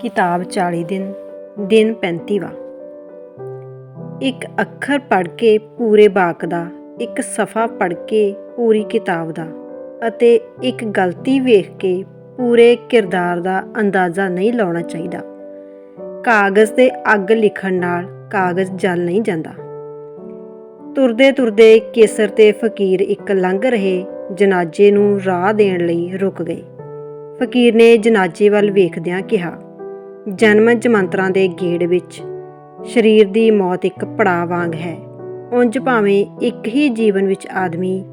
ਕਿਤਾਬ 40 ਦਿਨ ਦਿਨ 35ਵਾਂ ਇੱਕ ਅੱਖਰ ਪੜ੍ਹ ਕੇ ਪੂਰੇ ਬਾਕ ਦਾ, ਇੱਕ ਸਫਾ ਪੜ੍ਹ ਕੇ ਪੂਰੀ ਕਿਤਾਬ ਦਾ ਅਤੇ ਇੱਕ ਗਲਤੀ ਵੇਖ ਕੇ ਪੂਰੇ ਕਿਰਦਾਰ ਦਾ ਅੰਦਾਜ਼ਾ ਨਹੀਂ ਲਾਉਣਾ ਚਾਹੀਦਾ। ਕਾਗਜ਼ ਤੇ ਅੱਗ ਲਿਖਣ ਨਾਲ ਕਾਗਜ਼ ਜਲ ਨਹੀਂ ਜਾਂਦਾ। ਤੁਰਦੇ ਤੁਰਦੇ ਕੇਸਰ ਤੇ ਫਕੀਰ ਇੱਕ ਲੰਘ ਰਹੇ ਜਨਾਜੇ ਨੂੰ ਰਾਹ ਦੇਣ ਲਈ ਰੁਕ ਗਏ। ਫਕੀਰ ਨੇ ਜਨਾਜੇ ਵੱਲ ਵੇਖਦਿਆਂ ਕਿਹਾ ਜਨਮ ਜਮੰਤਰਾਂ ਦੇ ਗੇੜ ਵਿੱਚ ਸਰੀਰ ਦੀ ਮੌਤ ਇੱਕ ਪੜਾਅ ਵਾਂਗ ਹੈ। ਉਂਝ ਭਾਵੇਂ ਇੱਕ ਹੀ ਜੀਵਨ ਵਿੱਚ ਆਦਮੀ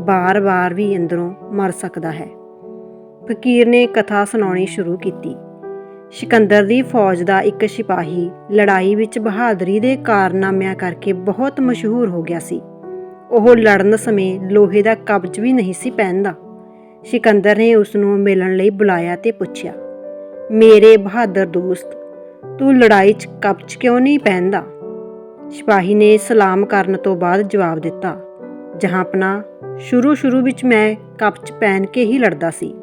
ਬਾਰ-ਬਾਰ ਵੀ ਅੰਦਰੋਂ ਮਰ ਸਕਦਾ ਹੈ। ਫਕੀਰ ਨੇ ਕਥਾ ਸੁਣਾਉਣੀ ਸ਼ੁਰੂ ਕੀਤੀ। ਸਿਕੰਦਰ ਦੀ ਫੌਜ ਦਾ ਇੱਕ ਸਿਪਾਹੀ ਲੜਾਈ ਵਿੱਚ ਬਹਾਦਰੀ ਦੇ ਕਾਰਨਾਮਿਆਂ ਕਰਕੇ ਬਹੁਤ ਮਸ਼ਹੂਰ ਹੋ ਗਿਆ ਸੀ। ਉਹ ਲੜਨ ਸਮੇਂ ਲੋਹੇ ਦਾ ਕਬਜ਼ ਵੀ ਨਹੀਂ ਸੀ ਪਹਿਨਦਾ। ਸਿਕੰਦਰ ਨੇ ਉਸ ਨੂੰ ਮਿਲਣ ਲਈ ਬੁਲਾਇਆ ਤੇ ਪੁੱਛਿਆ ਮੇਰੇ ਬਹਾਦਰ ਦੋਸਤ, ਤੂੰ ਲੜਾਈ 'ਚ ਕਪਚ ਕਿਉਂ ਨਹੀਂ ਪਹਿਨਦਾ? ਸਿਪਾਹੀ ਨੇ ਸਲਾਮ ਕਰਨ ਤੋਂ ਬਾਅਦ ਜਵਾਬ ਦਿੱਤਾ ਜਹਾਂਪਨਾ ਸ਼ੁਰੂ ਸ਼ੁਰੂ ਵਿੱਚ ਮੈਂ ਕਪਚ ਪਹਿਨ ਕੇ ਹੀ ਲੜਦਾ ਸੀ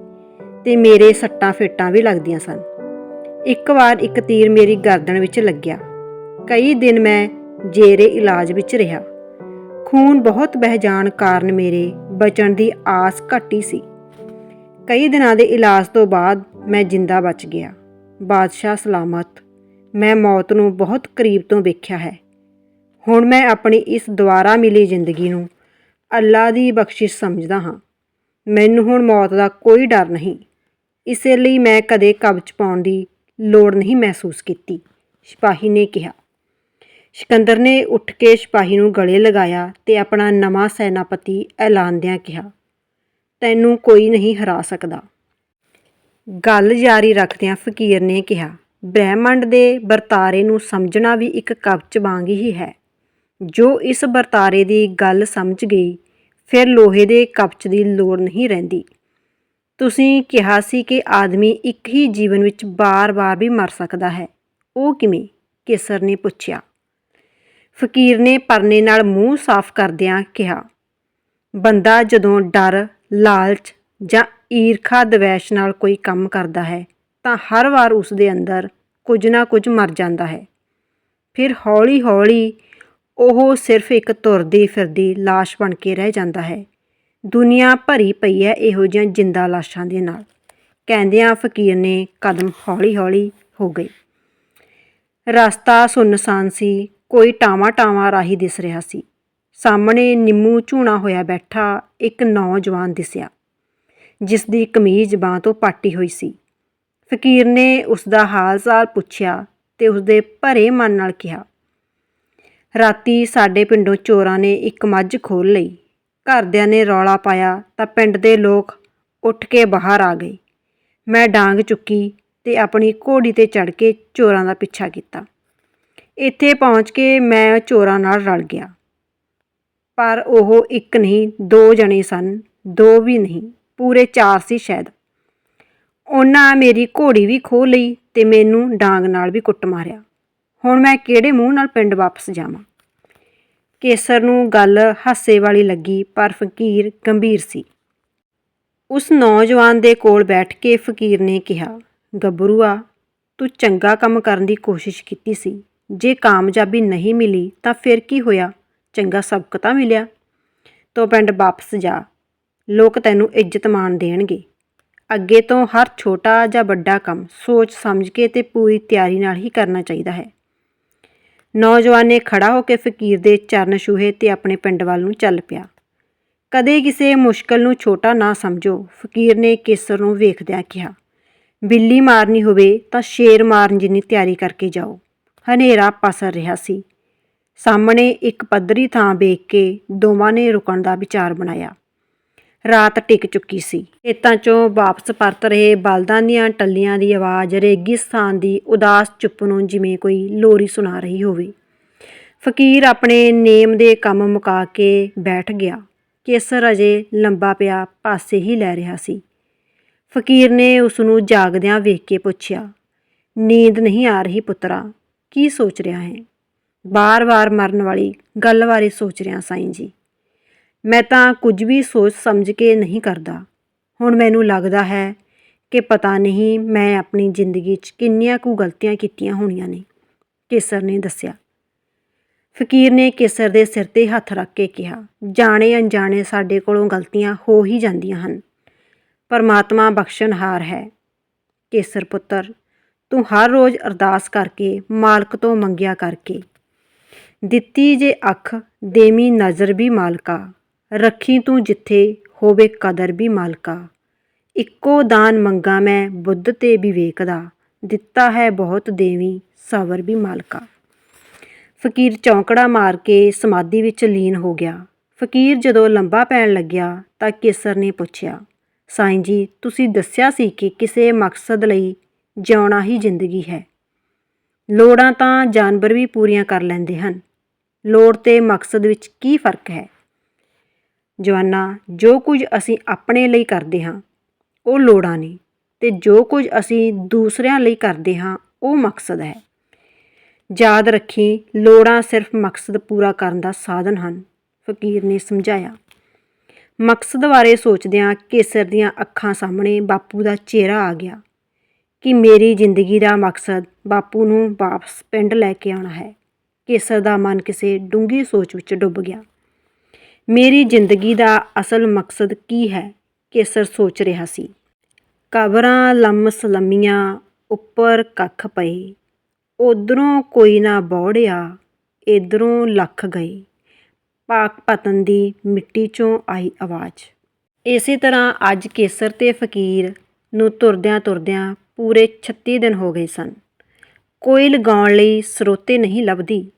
ਤੇ ਮੇਰੇ ਸੱਟਾਂ ਫੇਟਾਂ ਵੀ ਲੱਗਦੀਆਂ ਸਨ। ਇੱਕ ਵਾਰ ਇੱਕ ਤੀਰ ਮੇਰੀ ਗਰਦਨ ਵਿੱਚ ਲੱਗਿਆ। ਕਈ ਦਿਨ ਮੈਂ ਜੇਰੇ ਇਲਾਜ ਵਿੱਚ ਰਿਹਾ। ਖੂਨ ਬਹੁਤ ਬਹਿ ਜਾਣ ਕਾਰਨ ਮੇਰੇ ਬਚਣ ਦੀ ਆਸ ਘਟੀ ਸੀ। ਕਈ ਦਿਨਾਂ ਦੇ ਇਲਾਜ ਤੋਂ ਬਾਅਦ ਮੈਂ ਜਿੰਦਾ ਬਚ ਗਿਆ। ਬਾਦਸ਼ਾਹ ਸਲਾਮਤ, ਮੈਂ ਮੌਤ ਨੂੰ ਬਹੁਤ ਕਰੀਬ ਤੋਂ ਵੇਖਿਆ ਹੈ। ਹੁਣ ਮੈਂ ਆਪਣੀ ਇਸ ਦੁਆਰਾ ਮਿਲੀ ਜ਼ਿੰਦਗੀ ਨੂੰ ਅੱਲਾ ਦੀ ਬਖਸ਼ਿਸ਼ ਸਮਝਦਾ ਹਾਂ। ਮੈਨੂੰ ਹੁਣ ਮੌਤ ਦਾ ਕੋਈ ਡਰ ਨਹੀਂ। ਇਸੇ ਲਈ ਮੈਂ ਕਦੇ ਕਬਜ਼ ਪਾਉਣ ਦੀ ਲੋੜ ਨਹੀਂ ਮਹਿਸੂਸ ਕੀਤੀ, ਸਿਪਾਹੀ ਨੇ ਕਿਹਾ। ਸਿਕੰਦਰ ਨੇ ਉੱਠ ਕੇ ਸਿਪਾਹੀ ਨੂੰ ਗਲੇ ਲਗਾਇਆ ਤੇ ਆਪਣਾ ਨਵਾਂ ਸੈਨਾਪਤੀ ਐਲਾਨਦਿਆਂ ਕਿਹਾ, ਤੈਨੂੰ ਕੋਈ ਨਹੀਂ ਹਰਾ ਸਕਦਾ। ਗੱਲ ਜਾਰੀ ਰੱਖਦਿਆਂ ਫਕੀਰ ਨੇ ਕਿਹਾ, ਬ੍ਰਹਿਮੰਡ ਦੇ ਵਰਤਾਰੇ ਨੂੰ ਸਮਝਣਾ ਵੀ ਇੱਕ ਕਵਚ ਵਾਂਗ ਹੀ ਹੈ। ਜੋ ਇਸ ਵਰਤਾਰੇ ਦੀ ਗੱਲ ਸਮਝ ਗਈ, ਫਿਰ ਲੋਹੇ ਦੇ ਕਵਚ ਦੀ ਲੋੜ ਨਹੀਂ ਰਹਿੰਦੀ। ਤੁਸੀਂ ਕਿਹਾ ਸੀ ਕਿ ਆਦਮੀ ਇੱਕ ਹੀ ਜੀਵਨ ਵਿੱਚ ਬਾਰ-ਬਾਰ ਵੀ ਮਰ ਸਕਦਾ ਹੈ। ਉਹ ਕਿਵੇਂ? ਕੇਸਰ ਨੇ ਪੁੱਛਿਆ। ਫਕੀਰ ਨੇ ਪਰਨੇ ਨਾਲ ਮੂੰਹ ਸਾਫ਼ ਕਰਦਿਆਂ ਕਿਹਾ, ਬੰਦਾ ਜਦੋਂ ਡਰ, ਲਾਲਚ ਜਾਂ ਈਰਖਾ ਦਵੈਸ਼ ਨਾਲ ਕੋਈ ਕੰਮ ਕਰਦਾ ਹੈ, ਤਾਂ ਹਰ ਵਾਰ ਉਸ ਦੇ ਅੰਦਰ ਕੁਝ ਨਾ ਕੁਝ ਮਰ ਜਾਂਦਾ ਹੈ। ਫਿਰ ਹੌਲੀ-ਹੌਲੀ ਉਹ ਸਿਰਫ ਇੱਕ ਤੁਰਦੀ ਫਿਰਦੀ ਲਾਸ਼ ਬਣ ਕੇ ਰਹਿ ਜਾਂਦਾ ਹੈ। ਦੁਨੀਆ ਭਰੀ ਪਈ ਹੈ ਇਹੋ ਜਿਹੀਆਂ ਜਿੰਦਾ ਲਾਸ਼ਾਂ ਦੇ ਨਾਲ। ਕਹਿੰਦਿਆਂ ਫਕੀਰ ਨੇ ਕਦਮ ਹੌਲੀ-ਹੌਲੀ ਹੋ ਗਏ। ਰਸਤਾ ਸੁੰਨਸਾਨ ਸੀ, ਕੋਈ ਟਾਵਾਂ-ਟਾਵਾਂ ਰਾਹੀ ਦਿਸ ਰਿਹਾ ਸੀ। ਸਾਹਮਣੇ ਨਿੰਮੂ ਝੂਣਾ ਹੋਇਆ ਬੈਠਾ ਇੱਕ ਨੌਜਵਾਨ ਦਿਸਿਆ। ਜਿਸ ਦੀ ਕਮੀਜ਼ ਬਾਹ ਤੋਂ ਪਾਟੀ ਹੋਈ ਸੀ। ਫਕੀਰ ਨੇ ਉਸ ਦਾ ਹਾਲ-ਚਾਲ ਪੁੱਛਿਆ ਤੇ ਉਸ ਦੇ ਭਰੇ ਮਨ ਨਾਲ ਕਿਹਾ, ਰਾਤੀ ਸਾਡੇ ਪਿੰਡੋਂ ਚੋਰਾਂ ਨੇ ਇੱਕ ਮੱਝ ਖੋਲ ਲਈ। ਘਰਦਿਆਂ ਨੇ ਰੌਲਾ ਪਾਇਆ ਤਾਂ ਪਿੰਡ ਦੇ ਲੋਕ ਉੱਠ ਕੇ ਬਾਹਰ ਆ ਗਏ। ਮੈਂ ਡਾਂਗ ਚੁੱਕੀ ਤੇ ਆਪਣੀ ਘੋੜੀ ਤੇ ਚੜ ਕੇ ਚੋਰਾਂ ਦਾ ਪਿੱਛਾ ਕੀਤਾ। ਇੱਥੇ ਪਹੁੰਚ ਕੇ ਮੈਂ ਚੋਰਾਂ ਨਾਲ ਰਲ ਗਿਆ। ਪਰ ਉਹ ਇੱਕ ਨਹੀਂ, ਦੋ ਜਣੇ ਸਨ, ਦੋ ਵੀ ਨਹੀਂ। ਪੂਰੇ ਚਾਰ ਸੀ ਸ਼ਾਇਦ। ਉਹਨਾਂ ਮੇਰੀ ਘੋੜੀ ਵੀ ਖੋਹ ਲਈ ਤੇ ਮੈਨੂੰ ਡਾਂਗ ਨਾਲ ਵੀ ਕੁੱਟ ਮਾਰਿਆ। ਹੁਣ ਮੈਂ ਕਿਹੜੇ ਮੂੰਹ ਨਾਲ ਪਿੰਡ ਵਾਪਸ ਜਾਵਾਂ? ਕੇਸਰ ਨੂੰ ਗੱਲ ਹਾਸੇ ਵਾਲੀ ਲੱਗੀ, ਪਰ ਫਕੀਰ ਗੰਭੀਰ ਸੀ। ਉਸ ਨੌਜਵਾਨ ਦੇ ਕੋਲ ਬੈਠ ਕੇ ਫਕੀਰ ਨੇ ਕਿਹਾ, ਗੱਭਰੂਆ, ਤੂੰ ਚੰਗਾ ਕੰਮ ਕਰਨ ਦੀ ਕੋਸ਼ਿਸ਼ ਕੀਤੀ ਸੀ। ਜੇ ਕਾਮਯਾਬੀ ਨਹੀਂ ਮਿਲੀ ਤਾਂ ਫਿਰ ਕੀ ਹੋਇਆ? ਚੰਗਾ ਸਬਕ ਤਾਂ ਮਿਲਿਆ। ਤੋ ਪਿੰਡ ਵਾਪਸ ਜਾ। ਲੋਕ ਤੈਨੂੰ ਇੱਜ਼ਤ ਮਾਣ ਦੇਣਗੇ। ਅੱਗੇ ਤੋਂ ਹਰ ਛੋਟਾ ਜਾਂ ਵੱਡਾ ਕੰਮ ਸੋਚ ਸਮਝ ਕੇ ਤੇ ਪੂਰੀ ਤਿਆਰੀ ਨਾਲ ਹੀ ਕਰਨਾ ਚਾਹੀਦਾ ਹੈ। ਨੌਜਵਾਨ ਨੇ ਖੜਾ ਹੋ ਕੇ ਫਕੀਰ ਦੇ ਚਰਨ ਛੂਹੇ ਤੇ ਆਪਣੇ ਪਿੰਡ ਵੱਲ ਨੂੰ ਚੱਲ ਪਿਆ। ਕਦੇ ਕਿਸੇ ਮੁਸ਼ਕਲ ਨੂੰ ਛੋਟਾ ਨਾ ਸਮਝੋ, ਫਕੀਰ ਨੇ ਕੇਸਰ ਨੂੰ ਵੇਖਦਿਆਂ ਕਿਹਾ, ਬਿੱਲੀ ਮਾਰਨੀ ਹੋਵੇ ਤਾਂ ਸ਼ੇਰ ਮਾਰਨ ਜਿੰਨੀ ਤਿਆਰੀ ਕਰਕੇ ਜਾਓ। ਹਨੇਰਾ ਪਸਰ ਰਿਹਾ ਸੀ। ਸਾਹਮਣੇ ਇੱਕ ਪੱਧਰੀ ਥਾਂ ਵੇਖ ਕੇ ਦੋਵਾਂ ਨੇ ਰੁਕਣ ਦਾ ਵਿਚਾਰ ਬਣਾਇਆ। ਰਾਤ ਟਿਕ ਚੁੱਕੀ ਸੀ। ਖੇਤਾਂ 'ਚੋਂ ਵਾਪਸ ਪਰਤ ਰਹੇ ਬਲਦਾਂ ਦੀਆਂ ਟੱਲੀਆਂ ਦੀ ਆਵਾਜ਼ ਰੇਗਿਸਤਾਨ ਦੀ ਉਦਾਸ ਚੁੱਪ ਨੂੰ ਜਿਵੇਂ ਕੋਈ ਲੋਰੀ ਸੁਣਾ ਰਹੀ ਹੋਵੇ। ਫਕੀਰ ਆਪਣੇ ਨੇਮ ਦੇ ਕੰਮ ਮੁਕਾ ਕੇ ਬੈਠ ਗਿਆ। ਕੇਸਰ ਅਜੇ ਲੰਬਾ ਪਿਆ ਪਾਸੇ ਹੀ ਲੈ ਰਿਹਾ ਸੀ। ਫਕੀਰ ਨੇ ਉਸ ਨੂੰ ਜਾਗਦਿਆਂ ਵੇਖ ਕੇ ਪੁੱਛਿਆ, ਨੀਂਦ ਨਹੀਂ ਆ ਰਹੀ ਪੁੱਤਰਾ, ਕੀ ਸੋਚ ਰਿਹਾ ਹੈ? ਬਾਰ-ਬਾਰ ਮਰਨ ਵਾਲੀ ਗੱਲ ਬਾਰੇ ਸੋਚ ਰਿਹਾ ਸਾਈਂ ਜੀ। ਮੈਂ ਤਾਂ ਕੁਝ ਵੀ ਸੋਚ ਸਮਝ ਕੇ ਨਹੀਂ ਕਰਦਾ। ਹੁਣ ਮੈਨੂੰ ਲੱਗਦਾ ਹੈ ਕਿ ਪਤਾ ਨਹੀਂ ਮੈਂ ਆਪਣੀ ਜ਼ਿੰਦਗੀ 'ਚ ਕਿੰਨੀਆਂ ਕੁ ਗਲਤੀਆਂ ਕੀਤੀਆਂ ਹੋਣੀਆਂ ਨੇ, ਕੇਸਰ ਨੇ ਦੱਸਿਆ। ਫਕੀਰ ਨੇ ਕੇਸਰ ਦੇ ਸਿਰ ਤੇ ਹੱਥ ਰੱਖ ਕੇ ਕਿਹਾ, ਜਾਣੇ ਅਣਜਾਣੇ ਸਾਡੇ ਕੋਲੋਂ ਗਲਤੀਆਂ ਹੋ ਹੀ ਜਾਂਦੀਆਂ ਹਨ। ਪਰਮਾਤਮਾ ਬਖਸ਼ਣਹਾਰ ਹੈ। ਕੇਸਰ ਪੁੱਤਰ, ਤੂੰ ਹਰ ਰੋਜ਼ ਅਰਦਾਸ ਕਰਕੇ, ਮਾਲਕ ਤੋਂ ਮੰਗਿਆ ਕਰਕੇ। ਦਿੱਤੀ ਜੇ ਅੱਖ, ਦੇਵੀ ਨਜ਼ਰ ਵੀ ਮਾਲਕਾ। ਰੱਖੀ ਤੂੰ ਜਿੱਥੇ ਹੋਵੇ ਕਦਰ ਵੀ ਮਾਲਕਾ। ਇੱਕੋ ਦਾਨ ਮੰਗਾ ਮੈਂ ਬੁੱਧ ਤੇ ਵਿਵੇਕ ਦਾ ਦਿੱਤਾ ਹੈ ਬਹੁਤ ਦੇਵੀ ਸਬਰ ਵੀ ਮਾਲਕਾ। ਫਕੀਰ ਚੌਂਕੜਾ ਮਾਰ ਕੇ ਸਮਾਧੀ ਵਿੱਚ ਲੀਨ ਹੋ ਗਿਆ। ਫਕੀਰ ਜਦੋਂ ਲੰਬਾ ਪੈਣ ਲੱਗਿਆ ਤਾਂ ਕੇਸਰ ਨੇ ਪੁੱਛਿਆ, ਸਾਈਂ ਜੀ, ਤੁਸੀਂ ਦੱਸਿਆ ਸੀ ਕਿ ਕਿਸੇ ਮਕਸਦ ਲਈ ਜਿਉਣਾ ਹੀ ਜ਼ਿੰਦਗੀ ਹੈ। ਲੋੜਾਂ ਤਾਂ ਜਾਨਵਰ ਵੀ ਪੂਰੀਆਂ ਕਰ ਲੈਂਦੇ ਹਨ। ਲੋੜ ਤੇ ਮਕਸਦ ਵਿੱਚ ਕੀ ਫ਼ਰਕ ਹੈ? ਜਵਾਨਾ, ਜੋ ਕੁਝ ਅਸੀਂ ਆਪਣੇ ਲਈ ਕਰਦੇ ਹਾਂ, ਉਹ ਲੋੜਾਂ ਨੇ ਤੇ ਜੋ ਕੁਝ ਅਸੀਂ ਦੂਸਰਿਆਂ ਲਈ ਕਰਦੇ ਹਾਂ, ਉਹ ਮਕਸਦ ਹੈ। ਯਾਦ ਰੱਖੀ, ਲੋੜਾਂ ਸਿਰਫ ਮਕਸਦ ਪੂਰਾ ਕਰਨ ਦਾ ਸਾਧਨ ਹਨ, ਫਕੀਰ ਨੇ ਸਮਝਾਇਆ। ਮਕਸਦ ਬਾਰੇ ਸੋਚਦਿਆਂ ਕੇਸਰ ਦੀਆਂ ਅੱਖਾਂ ਸਾਹਮਣੇ ਬਾਪੂ ਦਾ ਚਿਹਰਾ ਆ ਗਿਆ ਕਿ ਮੇਰੀ ਜ਼ਿੰਦਗੀ ਦਾ ਮਕਸਦ ਬਾਪੂ ਨੂੰ ਵਾਪਸ ਪਿੰਡ ਲੈ ਕੇ ਆਉਣਾ ਹੈ। ਕੇਸਰ ਦਾ ਮਨ ਕਿਸੇ ਡੂੰਗੀ ਸੋਚ ਵਿੱਚ ਡੁੱਬ ਗਿਆ। ਮੇਰੀ ਜ਼ਿੰਦਗੀ ਦਾ ਅਸਲ ਮਕਸਦ ਕੀ ਹੈ? ਕੇਸਰ ਸੋਚ ਰਿਹਾ ਸੀ। ਕਬਰਾਂ ਲੰਮਸ ਲੰਮੀਆਂ ਉੱਪਰ ਕੱਖ ਪਏ। ਉਧਰੋਂ ਕੋਈ ਨਾ ਬੌੜਿਆ ਇਧਰੋਂ ਲੱਖ ਗਏ। ਪਾਕ ਪਤਨ ਦੀ ਮਿੱਟੀ ਚੋਂ ਆਈ ਆਵਾਜ਼। ਇਸੇ ਤਰ੍ਹਾਂ ਅੱਜ ਕੇਸਰ ਤੇ ਫਕੀਰ ਨੂੰ ਤੁਰਦਿਆਂ ਤੁਰਦਿਆਂ ਪੂਰੇ 36 ਦਿਨ ਹੋ ਗਏ ਸਨ। ਕੋਈ ਲਗਾਉਣ ਲਈ ਸਰੋਤੇ ਨਹੀਂ ਲੱਭਦੀ।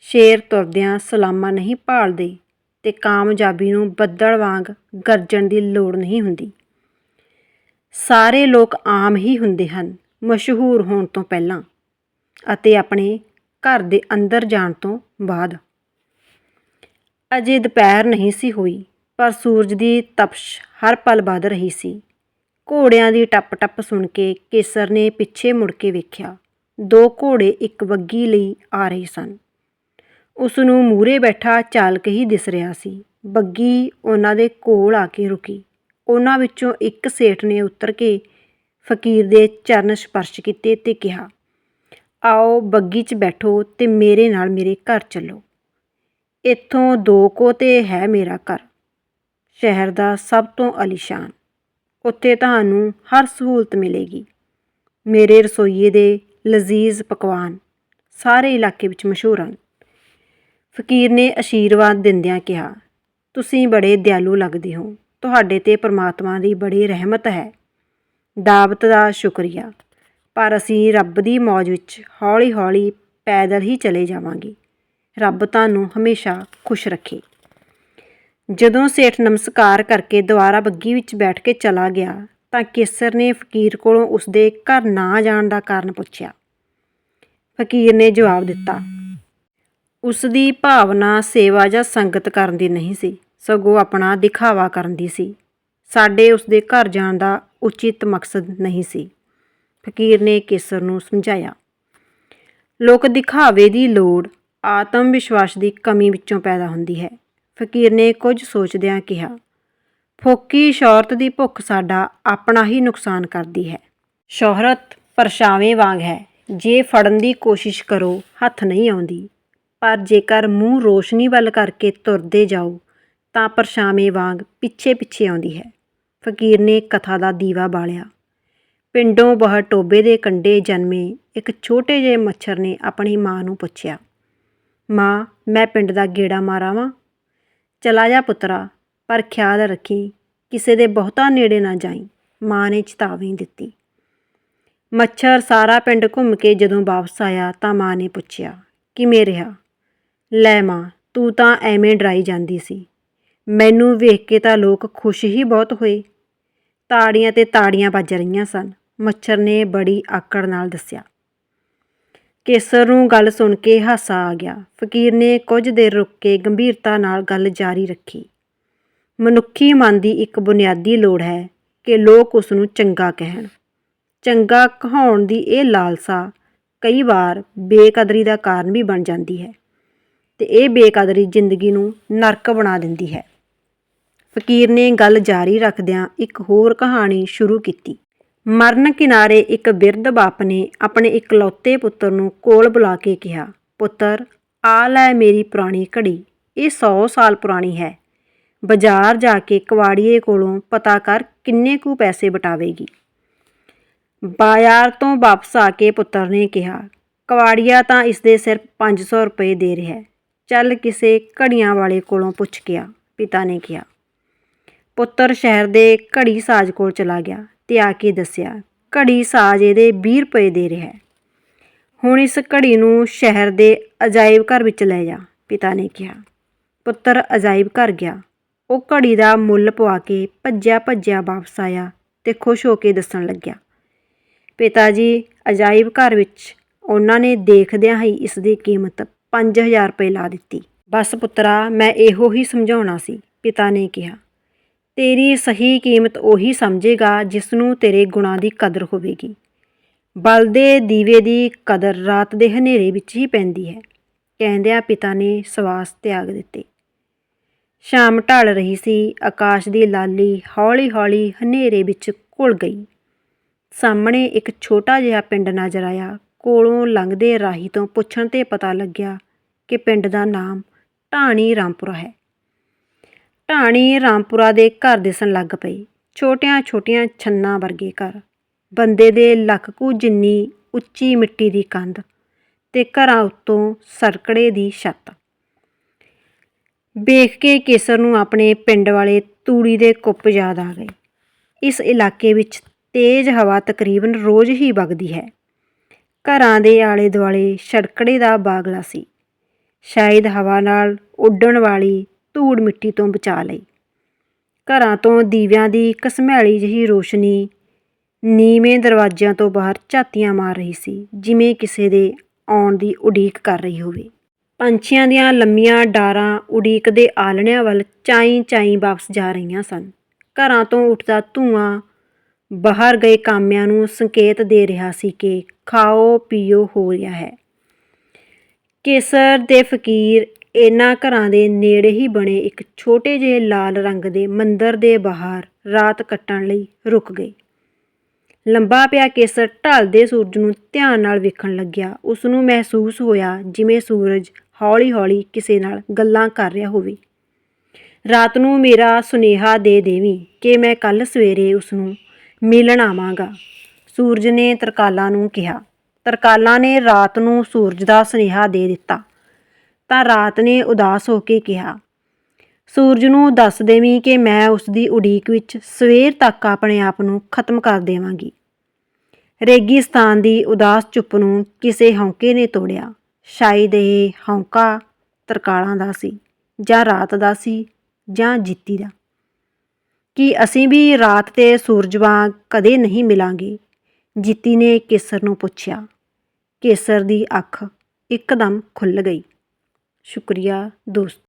ਸ਼ੇਰ ਤੁਰਦਿਆਂ ਸਲਾਮਾਂ ਨਹੀਂ ਭਾਲਦੇ। ਤੇ ਕਾਮਯਾਬੀ ਨੂੰ ਬੱਦਲ ਵਾਂਗ ਗਰਜਣ ਦੀ ਲੋੜ ਨਹੀਂ ਹੁੰਦੀ। ਸਾਰੇ ਲੋਕ ਆਮ ਹੀ ਹੁੰਦੇ ਹਨ, ਮਸ਼ਹੂਰ ਹੋਣ ਤੋਂ ਪਹਿਲਾਂ ਅਤੇ ਆਪਣੇ ਘਰ ਦੇ ਅੰਦਰ ਜਾਣ ਤੋਂ ਬਾਅਦ। ਅਜੇ ਦੁਪਹਿਰ ਨਹੀਂ ਸੀ ਹੋਈ, ਪਰ ਸੂਰਜ ਦੀ ਤਪਸ਼ ਹਰ ਪਲ ਵੱਧ ਰਹੀ ਸੀ। ਘੋੜਿਆਂ ਦੀ ਟੱਪ-ਟੱਪ ਸੁਣ ਕੇ ਕੇਸਰ ਨੇ ਪਿੱਛੇ ਮੁੜ ਕੇ ਵੇਖਿਆ, ਦੋ ਘੋੜੇ ਇੱਕ ਵੱਗੀ ਲਈ ਆ ਰਹੇ ਸਨ। ਉਸ ਨੂੰ ਮੂਹਰੇ ਬੈਠਾ ਚਾਲਕ ਹੀ ਦਿਸ ਰਿਹਾ ਸੀ। ਬੱਗੀ ਉਹਨਾਂ ਦੇ ਕੋਲ ਆ ਕੇ ਰੁਕੀ। ਉਹਨਾਂ ਵਿੱਚੋਂ ਇੱਕ ਸੇਠ ਨੇ ਉਤਰ ਕੇ ਫਕੀਰ ਦੇ ਚਰਨ ਸਪਰਸ਼ ਕੀਤੇ ਤੇ ਕਿਹਾ, ਆਓ ਬੱਗੀ 'ਚ ਬੈਠੋ ਤੇ ਮੇਰੇ ਨਾਲ ਮੇਰੇ ਘਰ ਚੱਲੋ। ਇੱਥੋਂ ਦੋ ਕੋ ਤੇ ਹੈ ਮੇਰਾ ਘਰ। ਸ਼ਹਿਰ ਦਾ ਸਭ ਤੋਂ ਅਲੀਸ਼ਾਨ। ਉੱਥੇ ਤੁਹਾਨੂੰ ਹਰ ਸਹੂਲਤ ਮਿਲੇਗੀ। ਮੇਰੇ ਰਸੋਈਏ ਦੇ ਲਜ਼ੀਜ਼ ਪਕਵਾਨ ਸਾਰੇ ਇਲਾਕੇ ਵਿੱਚ ਮਸ਼ਹੂਰ ਹਨ। ਫਕੀਰ ਨੇ ਅਸ਼ੀਰਵਾਦ ਦਿੰਦਿਆਂ ਕਿਹਾ, ਤੁਸੀਂ ਬੜੇ ਦਿਆਲੂ ਲੱਗਦੇ ਹੋ। ਤੁਹਾਡੇ ਤੇ ਪ੍ਰਮਾਤਮਾ ਦੀ ਬੜੀ ਰਹਿਮਤ ਹੈ। ਦਾਵਤ ਦਾ ਸ਼ੁਕਰੀਆ। ਪਰ ਅਸੀਂ ਰੱਬ ਦੀ ਮੌਜ ਵਿੱਚ ਹੌਲੀ-ਹੌਲੀ ਪੈਦਲ ਹੀ ਚਲੇ ਜਾਵਾਂਗੇ। ਰੱਬ ਤੁਹਾਨੂੰ ਹਮੇਸ਼ਾ ਖੁਸ਼ ਰੱਖੇ। ਜਦੋਂ ਸੇਠ ਨਮਸਕਾਰ ਕਰਕੇ ਦੁਬਾਰਾ ਬੱਗੀ ਵਿੱਚ ਬੈਠ ਕੇ ਚਲਾ ਗਿਆ, ਤਾਂ ਕੇਸਰ ਨੇ ਫਕੀਰ ਕੋਲੋਂ ਉਸਦੇ ਘਰ ਨਾ ਜਾਣ ਦਾ ਕਾਰਨ ਪੁੱਛਿਆ। ਫਕੀਰ ਨੇ ਜਵਾਬ ਦਿੱਤਾ ਉਸ ਦੀ ਭਾਵਨਾ ਸੇਵਾ ਜਾਂ ਸੰਗਤ ਕਰਨ ਦੀ ਨਹੀਂ ਸੀ, ਸਗੋਂ ਆਪਣਾ ਦਿਖਾਵਾ ਕਰਨ ਦੀ ਸੀ। ਸਾਡੇ ਉਸ ਦੇ ਘਰ ਜਾਣ ਦਾ ਉਚਿਤ ਮਕਸਦ ਨਹੀਂ ਸੀ। ਫਕੀਰ ਨੇ ਕੇਸਰ ਨੂੰ ਸਮਝਾਇਆ, ਲੋਕ ਦਿਖਾਵੇ ਦੀ ਲੋੜ, ਆਤਮ ਵਿਸ਼ਵਾਸ ਦੀ ਕਮੀ ਵਿੱਚੋਂ ਪੈਦਾ ਹੁੰਦੀ ਹੈ। ਫਕੀਰ ਨੇ ਕੁਝ ਸੋਚਦਿਆਂ ਕਿਹਾ, ਫੋਕੀ ਸ਼ੌਹਰਤ ਦੀ ਭੁੱਖ ਸਾਡਾ ਆਪਣਾ ਹੀ ਨੁਕਸਾਨ ਕਰਦੀ ਹੈ। ਸ਼ੋਹਰਤ ਪਰਛਾਵੇਂ ਵਾਂਗ ਹੈ। ਜੇ ਫੜਨ ਦੀ ਕੋਸ਼ਿਸ਼ ਕਰੋ, ਹੱਥ ਨਹੀਂ ਆਉਂਦੀ। ਪਰ ਜੇਕਰ ਮੂੰਹ ਰੋਸ਼ਨੀ ਵੱਲ ਕਰਕੇ ਤੁਰਦੇ ਜਾਓ, ਤਾਂ ਪਰਛਾਵੇਂ ਵਾਂਗ ਪਿੱਛੇ ਪਿੱਛੇ ਆਉਂਦੀ ਹੈ। ਫਕੀਰ ਨੇ ਕਥਾ ਦਾ ਦੀਵਾ ਬਾਲਿਆ। ਪਿੰਡੋਂ ਬਾਹਰ ਟੋਬੇ ਦੇ ਕੰਢੇ ਜਨਮੇ ਇੱਕ ਛੋਟੇ ਜਿਹੇ ਮੱਛਰ ਨੇ ਆਪਣੀ ਮਾਂ ਨੂੰ ਪੁੱਛਿਆ, ਮਾਂ, ਮੈਂ ਪਿੰਡ ਦਾ ਗੇੜਾ ਮਾਰਾਵਾਂ ਚਲਾ ਜਾ ਪੁੱਤਰਾ, ਪਰ ਖਿਆਲ ਰੱਖੀ, ਕਿਸੇ ਦੇ ਬਹੁਤਾ ਨੇੜੇ ਨਾ ਜਾਈ, ਮਾਂ ਨੇ ਚੇਤਾਵਨੀ ਦਿੱਤੀ। ਮੱਛਰ ਸਾਰਾ ਪਿੰਡ ਘੁੰਮ ਕੇ ਜਦੋਂ ਵਾਪਸ ਆਇਆ ਤਾਂ ਮਾਂ ਨੇ ਪੁੱਛਿਆ, ਕਿਵੇਂ ਰਿਹਾ? ਲੈ ਮਾਂ, ਤੂੰ ਤਾਂ ਐਵੇਂ ਡਰਾਈ ਜਾਂਦੀ ਸੀ। ਮੈਨੂੰ ਵੇਖ ਕੇ ਤਾਂ ਲੋਕ ਖੁਸ਼ ਹੀ ਬਹੁਤ ਹੋਏ। ਤਾੜੀਆਂ ਤੇ ਤਾੜੀਆਂ ਵੱਜ ਰਹੀਆਂ ਸਨ। ਮੱਛਰ ਨੇ ਬੜੀ ਆਕੜ ਨਾਲ ਦੱਸਿਆ। ਕੇਸਰ ਨੂੰ ਗੱਲ ਸੁਣ ਕੇ ਹਾਸਾ ਆ ਗਿਆ। ਫਕੀਰ ਨੇ ਕੁਝ ਦੇਰ ਰੁਕ ਕੇ ਗੰਭੀਰਤਾ ਨਾਲ ਗੱਲ ਜਾਰੀ ਰੱਖੀ। ਮਨੁੱਖੀ ਮਨ ਦੀ ਇੱਕ ਬੁਨਿਆਦੀ ਲੋੜ ਹੈ ਕਿ ਲੋਕ ਉਸ ਨੂੰ ਚੰਗਾ ਕਹਿਣ। ਚੰਗਾ ਕਹਾਉਣ ਦੀ ਇਹ ਲਾਲਸਾ ਕਈ ਵਾਰ ਬੇਕਦਰੀ ਦਾ ਕਾਰਨ ਵੀ ਬਣ ਜਾਂਦੀ ਹੈ। ਤੇ ਇਹ ਬੇਕਦਰੀ ਜ਼ਿੰਦਗੀ ਨੂੰ ਨਰਕ ਬਣਾ ਦਿੰਦੀ ਹੈ। ਫਕੀਰ ਨੇ ਗੱਲ ਜਾਰੀ ਰੱਖਦਿਆਂ ਇੱਕ ਹੋਰ ਕਹਾਣੀ ਸ਼ੁਰੂ ਕੀਤੀ। ਮਰਨ ਕਿਨਾਰੇ ਇੱਕ ਬਿਰਧ ਬਾਪ ਨੇ ਆਪਣੇ ਇਕਲੌਤੇ ਪੁੱਤਰ ਨੂੰ ਕੋਲ ਬੁਲਾ ਕੇ ਕਿਹਾ, ਪੁੱਤਰ, ਆ ਲੈ ਮੇਰੀ ਪੁਰਾਣੀ ਘੜੀ। ਇਹ 100 ਸਾਲ ਪੁਰਾਣੀ ਹੈ। ਬਾਜ਼ਾਰ ਜਾ ਕੇ ਕਵਾੜੀਏ ਕੋਲੋਂ ਪਤਾ ਕਰ ਕਿੰਨੇ ਕੁ ਪੈਸੇ ਬਟਾਵੇਗੀ। ਬਾਜ਼ਾਰ ਤੋਂ ਵਾਪਸ ਆ ਕੇ ਪੁੱਤਰ ਨੇ ਕਿਹਾ, ਕਵਾੜੀਆ ਤਾਂ ਇਸ ਦੇ ਸਿਰਫ 500 ਰੁਪਏ ਦੇ ਰਿਹਾ ਹੈ। ਚੱਲ ਕਿਸੇ ਘੜੀਆਂ ਵਾਲੇ ਕੋਲੋਂ ਪੁੱਛ ਗਿਆ, ਪਿਤਾ ਨੇ ਕਿਹਾ। ਪੁੱਤਰ ਸ਼ਹਿਰ ਦੇ ਘੜੀ ਸਾਜ ਕੋਲ ਚਲਾ ਗਿਆ ਤੇ ਆ ਕੇ ਦੱਸਿਆ, ਘੜੀ ਸਾਜ ਇਹਦੇ 20 ਰੁਪਏ ਦੇ ਰਿਹਾ ਹੈ। ਹੁਣ ਇਸ ਘੜੀ ਨੂੰ ਸ਼ਹਿਰ ਦੇ ਅਜਾਇਬ ਘਰ ਵਿੱਚ ਲੈ ਜਾ, ਪਿਤਾ ਨੇ ਕਿਹਾ। ਪੁੱਤਰ ਅਜਾਇਬ ਘਰ ਗਿਆ। ਉਹ ਘੜੀ ਦਾ ਮੁੱਲ ਪਵਾ ਕੇ ਭੱਜਿਆ ਭੱਜਿਆ ਵਾਪਸ ਆਇਆ ਤੇ ਖੁਸ਼ ਹੋ ਕੇ ਦੱਸਣ ਲੱਗਿਆ। ਪਿਤਾ ਜੀ, ਅਜਾਇਬ ਘਰ ਵਿੱਚ ਉਹਨਾਂ ਨੇ ਦੇਖਦਿਆਂ ਹੀ ਇਸ ਦੀ ਕੀਮਤ 5000 ਰੁਪਏ ਲਾ ਦਿੱਤੀ। ਬਸ ਪੁੱਤਰਾ, ਮੈਂ ਇਹੋ ਹੀ ਸਮਝਾਉਣਾ ਸੀ, ਪਿਤਾ ਨੇ ਕਿਹਾ। ਤੇਰੀ ਸਹੀ ਕੀਮਤ ਉਹੀ ਸਮਝੇਗਾ ਜਿਸ ਨੂੰ ਤੇਰੇ ਗੁਣਾਂ ਦੀ ਕਦਰ ਹੋਵੇਗੀ। ਬਲਦੇ ਦੀਵੇ ਦੀ ਕਦਰ ਰਾਤ ਦੇ ਹਨੇਰੇ ਵਿੱਚ ਹੀ ਪੈਂਦੀ ਹੈ, ਕਹਿੰਦਿਆਂ ਪਿਤਾ ਨੇ ਸਵਾਸ ਤਿਆਗ ਦਿੱਤੇ। ਸ਼ਾਮ ਢਲ ਰਹੀ ਸੀ, ਆਕਾਸ਼ ਦੀ ਲਾਲੀ ਹੌਲੀ-ਹੌਲੀ ਹਨੇਰੇ ਵਿੱਚ ਘੁਲ ਗਈ। ਸਾਹਮਣੇ ਇੱਕ ਛੋਟਾ ਜਿਹਾ ਪਿੰਡ ਨਜ਼ਰ ਆਇਆ। ਕੋਲੋਂ ਲੰਘਦੇ ਰਾਹੀ ਤੋਂ ਪੁੱਛਣ ਤੇ ਪਤਾ ਲੱਗਿਆ ਕਿ ਪਿੰਡ ਦਾ ਨਾਮ ਢਾਣੀ ਰਾਮਪੁਰਾ ਹੈ। ਢਾਣੀ ਰਾਮਪੁਰਾ ਦੇ ਘਰ ਦਿਸਣ ਲੱਗ ਪਈ। ਛੋਟੀਆਂ-ਛੋਟੀਆਂ ਛੰਨਾ ਵਰਗੇ ਘਰ। ਬੰਦੇ ਦੇ ਲੱਕ ਕੁ ਜਿੰਨੀ ਉੱਚੀ ਮਿੱਟੀ ਦੀ ਕੰਧ ਤੇ ਘਰਾਂ ਉੱਤੋਂ ਸਰਕੜੇ ਦੀ ਛੱਤ। ਵੇਖ ਕੇ ਕੇਸਰ ਨੂੰ ਆਪਣੇ ਪਿੰਡ ਵਾਲੇ ਤੂੜੀ ਦੇ ਕੁੱਪ ਯਾਦ ਆ ਗਏ। ਇਸ ਇਲਾਕੇ ਵਿੱਚ ਤੇਜ਼ ਹਵਾ ਤਕਰੀਬਨ ਰੋਜ਼ ਹੀ ਵਗਦੀ ਹੈ। ਘਰਾਂ ਦੇ ਆਲੇ ਦੁਆਲੇ ਛੜਕੜੇ ਦਾ ਬਾਗਲਾ ਸੀ। ਸ਼ਾਇਦ ਹਵਾ ਨਾਲ ਉੱਡਣ ਵਾਲੀ ਧੂੜ ਮਿੱਟੀ ਤੋਂ ਬਚਾ ਲਈ। ਘਰਾਂ ਤੋਂ ਦੀਵਿਆਂ ਦੀ ਕਸਮੈਲੀ ਜਿਹੀ ਰੋਸ਼ਨੀ ਨੀਵੇਂ ਦਰਵਾਜ਼ਿਆਂ ਤੋਂ ਬਾਹਰ ਝਾਤੀਆਂ ਮਾਰ ਰਹੀ ਸੀ, ਜਿਵੇਂ ਕਿਸੇ ਦੇ ਆਉਣ ਦੀ ਉਡੀਕ ਕਰ ਰਹੀ ਹੋਵੇ। ਪੰਛੀਆਂ ਦੀਆਂ ਲੰਮੀਆਂ ਡਾਰਾਂ ਉਡੀਕ ਦੇ ਆਲਣਿਆਂ ਵੱਲ ਚਾਈ ਚਾਈ ਵਾਪਸ ਜਾ ਰਹੀਆਂ ਸਨ। ਘਰਾਂ ਤੋਂ ਉੱਠਦਾ ਧੂਆਂ ਬਾਹਰ ਗਏ ਕਾਮਿਆਂ ਨੂੰ ਸੰਕੇਤ ਦੇ ਰਿਹਾ ਸੀ ਕਿ ਖਾਓ ਪੀਓ ਹੋ ਰਿਹਾ ਹੈ। ਕੇਸਰ ਦੇ ਫਕੀਰ ਇਹਨਾਂ ਘਰਾਂ ਦੇ ਨੇੜੇ ਹੀ ਬਣੇ ਇੱਕ ਛੋਟੇ ਜਿਹੇ ਲਾਲ ਰੰਗ ਦੇ ਮੰਦਰ ਦੇ ਬਾਹਰ ਰਾਤ ਕੱਟਣ ਲਈ ਰੁਕ ਗਈ। ਲੰਬਾ ਪਿਆ ਕੇਸਰ ਢਲਦੇ ਸੂਰਜ ਨੂੰ ਧਿਆਨ ਨਾਲ ਵੇਖਣ ਲੱਗਿਆ। ਉਸ ਨੂੰ ਮਹਿਸੂਸ ਹੋਇਆ ਜਿਵੇਂ ਸੂਰਜ ਹੌਲੀ-ਹੌਲੀ ਕਿਸੇ ਨਾਲ ਗੱਲਾਂ ਕਰ ਰਿਹਾ ਹੋਵੇ। ਰਾਤ ਨੂੰ ਮੇਰਾ ਸੁਨੇਹਾ ਦੇ ਦੇਵੀਂ ਕਿ ਮੈਂ ਕੱਲ ਸਵੇਰੇ ਉਸ ਨੂੰ ਮਿਲਣ ਆਵਾਂਗਾ, ਸੂਰਜ ਨੇ ਤਰਕਾਲਾਂ ਨੂੰ ਕਿਹਾ। ਤਰਕਾਲਾਂ ਨੇ ਰਾਤ ਨੂੰ ਸੂਰਜ ਦਾ ਸੁਨੇਹਾ ਦੇ ਦਿੱਤਾ। ਤਾਂ ਰਾਤ ਨੇ ਉਦਾਸ ਹੋ ਕੇ ਕਿਹਾ, ਸੂਰਜ ਨੂੰ ਦੱਸ ਦੇਵੀਂ ਕਿ ਮੈਂ ਉਸ ਦੀ ਉਡੀਕ ਵਿੱਚ ਸਵੇਰ ਤੱਕ ਆਪਣੇ ਆਪ ਨੂੰ ਖਤਮ ਕਰ ਦੇਵਾਂਗੀ ਰੇਗਿਸਤਾਨ ਦੀ ਉਦਾਸ ਚੁੱਪ ਨੂੰ ਕਿਸੇ ਹੌਂਕੇ ਨੇ ਤੋੜਿਆ। ਸ਼ਾਇਦ ਇਹ ਹੌਂਕਾ ਤਰਕਾਲਾਂ ਦਾ ਸੀ, ਜਾਂ ਰਾਤ ਦਾ ਸੀ, ਜਾਂ ਜਿੱਤੀ ਦਾ। ਕਿ ਅਸੀਂ ਵੀ ਰਾਤ ਤੇ ਸੂਰਜ ਵਾਂਗ ਕਦੇ ਨਹੀਂ ਮਿਲਾਂਗੇ? ਜਿੱਤੀ ਨੇ ਕੇਸਰ ਨੂੰ ਪੁੱਛਿਆ। ਕੇਸਰ ਦੀ ਅੱਖ ਇੱਕਦਮ ਖੁੱਲ੍ਹ ਗਈ। ਸ਼ੁਕਰੀਆ ਦੋਸਤ।